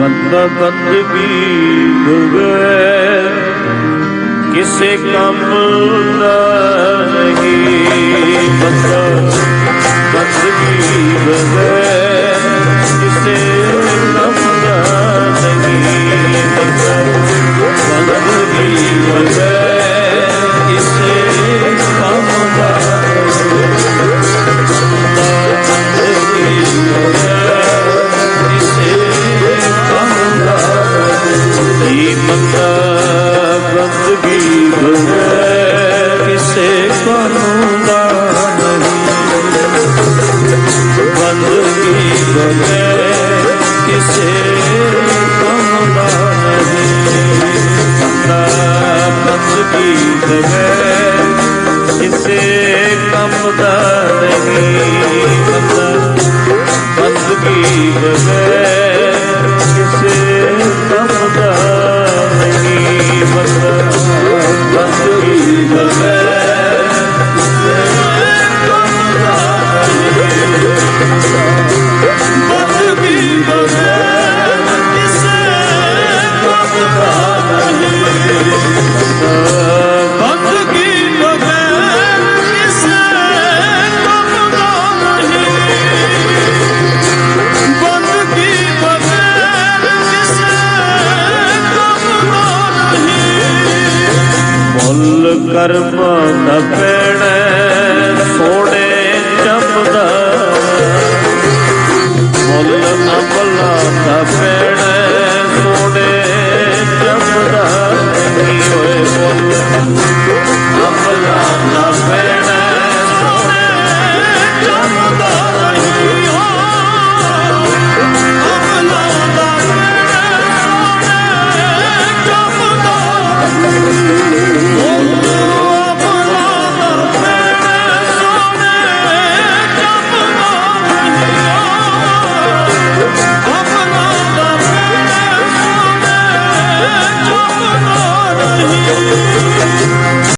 ਬੰਦਾ ਬੰਦਗੀ ਬਗੈਰ ਕਿਸੇ ਕੰਮ ਦਾ ਨਹੀਂ ਬੰਦਾ ਬੰਦਗੀ ਬਗੈਰ ਕਿਸੇ ਕੰਮ ਦਾ ਨਹੀਂ ਬੰਦਾ ਬੰਦਗੀ ਬਗੈਰ ਕਾਨੂੰਨ ਦਾ ਨਹੀਂ ਬੰਦਗੀ ਬਗੈਰ ਕਿਸੇ ਕੰਮ ਦਾ ਨਹੀਂ ਬੰਦਾ ਬੰਦਗੀ ਬਗੈਰ ਕਿਸੇ ਕੰਮ ਦਾ ਨਹੀਂ ਬੰਦਾ ਬੰਦਗੀ ਬਗੈਰ ਕਰਮਾਂ ਦਾ ਪੈਣਾ ਸੋਹਣੇ ਜਪਦਾ। ਮੁੱਲ ਅਮਲਾਂ ਦਾ ਪੈਣਾ ਸੋਹਣੇ ਜਪਦਾ। ਨਹੀਂ ਹੋਏ ਮੁੱਲ